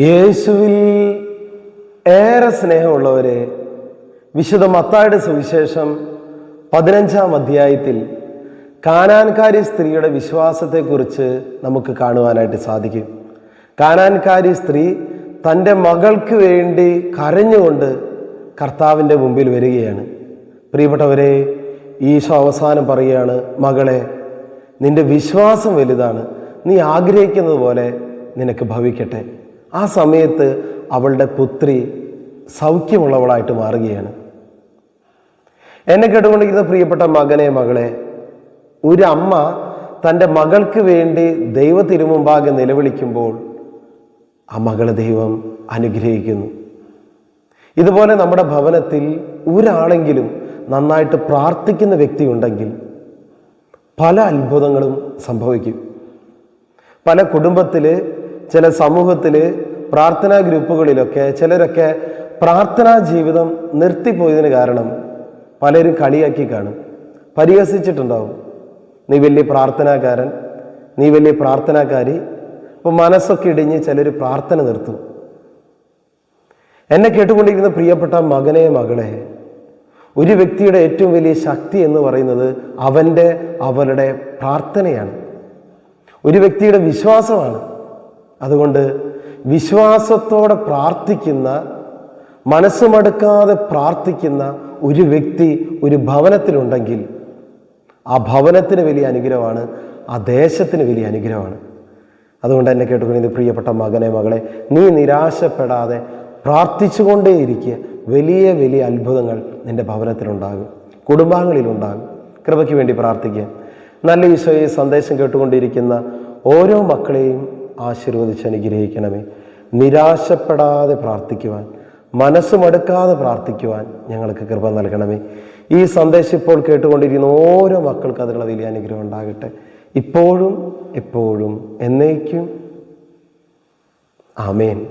യേശുവിൽ ഏറെ സ്നേഹമുള്ളവരെ വിശുദ്ധ മത്തായുടെ സുവിശേഷം പതിനഞ്ചാം അധ്യായത്തിൽ കാനാൻകാരി സ്ത്രീയുടെ വിശ്വാസത്തെക്കുറിച്ച് നമുക്ക് കാണുവാനായിട്ട് സാധിക്കും. കാനാൻകാരി സ്ത്രീ തന്റെ മകൾക്ക് വേണ്ടി കരഞ്ഞുകൊണ്ട് കർത്താവിന്റെ മുമ്പിൽ വരികയാണ്. പ്രിയപ്പെട്ടവരെ ഈശോ അവസാനം പറയുകയാണ് മകളെ നിന്റെ വിശ്വാസം വലുതാണ്. നീ ആഗ്രഹിക്കുന്നത് പോലെ നിനക്ക് ഭവിക്കട്ടെ. ആ സമയത്ത് അവളുടെ പുത്രി സൗഖ്യമുള്ളവളായിട്ട് മാറുകയാണ്. എന്നെ കേട്ടുകൊണ്ടിരിക്കുന്ന പ്രിയപ്പെട്ട മകനെ മകളെ ഒരു അമ്മ തന്റെ മകൾക്ക് വേണ്ടി ദൈവ തിരുമുമ്പാകെ നിലവിളിക്കുമ്പോൾ ആ മകളെ ദൈവം അനുഗ്രഹിക്കുന്നു. ഇതുപോലെ നമ്മുടെ ഭവനത്തിൽ ഒരാളെങ്കിലും നന്നായിട്ട് പ്രാർത്ഥിക്കുന്ന വ്യക്തി ഉണ്ടെങ്കിൽ പല അത്ഭുതങ്ങളും സംഭവിക്കും. പല കുടുംബത്തിൽ ചില സമൂഹത്തിൽ പ്രാർത്ഥനാ ഗ്രൂപ്പുകളിലൊക്കെ ചിലരൊക്കെ പ്രാർത്ഥനാ ജീവിതം നിർത്തിപ്പോയതിന് കാരണം പലരും കളിയാക്കി കാണും. പരിഹസിച്ചിട്ടുണ്ടാവും. നീ വലിയ പ്രാർത്ഥനാകാരൻ നീ വലിയ പ്രാർത്ഥനാകാരി. അപ്പോൾ മനസ്സൊക്കെ ഇടിഞ്ഞ് ചിലർ പ്രാർത്ഥന നിർത്തും. എന്നെ കേട്ടുകൊണ്ടിരിക്കുന്ന പ്രിയപ്പെട്ട മകനെ മകളെ ഒരു വ്യക്തിയുടെ ഏറ്റവും വലിയ ശക്തി എന്ന് പറയുന്നത് അവന്റെ അവരുടെ പ്രാർത്ഥനയാണ്. ഒരു വ്യക്തിയുടെ വിശ്വാസമാണ്. അതുകൊണ്ട് വിശ്വാസത്തോടെ പ്രാർത്ഥിക്കുന്ന മനസ്സുമടുക്കാതെ പ്രാർത്ഥിക്കുന്ന ഒരു വ്യക്തി ഒരു ഭവനത്തിലുണ്ടെങ്കിൽ ആ ഭവനത്തിന് വലിയ അനുഗ്രഹമാണ് ആ ദേശത്തിന് വലിയ അനുഗ്രഹമാണ്. അതുകൊണ്ട് എന്നെ കേട്ടുകൊണ്ട് പ്രിയപ്പെട്ട മകനെ മകളെ നീ നിരാശപ്പെടാതെ പ്രാർത്ഥിച്ചുകൊണ്ടേയിരിക്കുക വലിയ വലിയ അത്ഭുതങ്ങൾ നിന്റെ ഭവനത്തിലുണ്ടാകും കുടുംബാംഗങ്ങളിലുണ്ടാകും. കൃപയ്ക്ക് വേണ്ടി പ്രാർത്ഥിക്കുക നല്ല ഈശോയെ സന്ദേശം കേട്ടുകൊണ്ടിരിക്കുന്ന ഓരോ മക്കളെയും ആശീർവദിച്ച് അനുഗ്രഹിക്കണമേ. നിരാശപ്പെടാതെ പ്രാർത്ഥിക്കുവാൻ മനസ്സുമടുക്കാതെ പ്രാർത്ഥിക്കുവാൻ ഞങ്ങൾക്ക് കൃപ നൽകണമേ. ഈ സന്ദേശം ഇപ്പോൾ കേട്ടുകൊണ്ടിരിക്കുന്ന ഓരോ മക്കൾക്ക് അതിനുള്ള വലിയ അനുഗ്രഹം ഉണ്ടാകട്ടെ. ഇപ്പോഴും എപ്പോഴും എന്നേക്കും. ആമേൻ.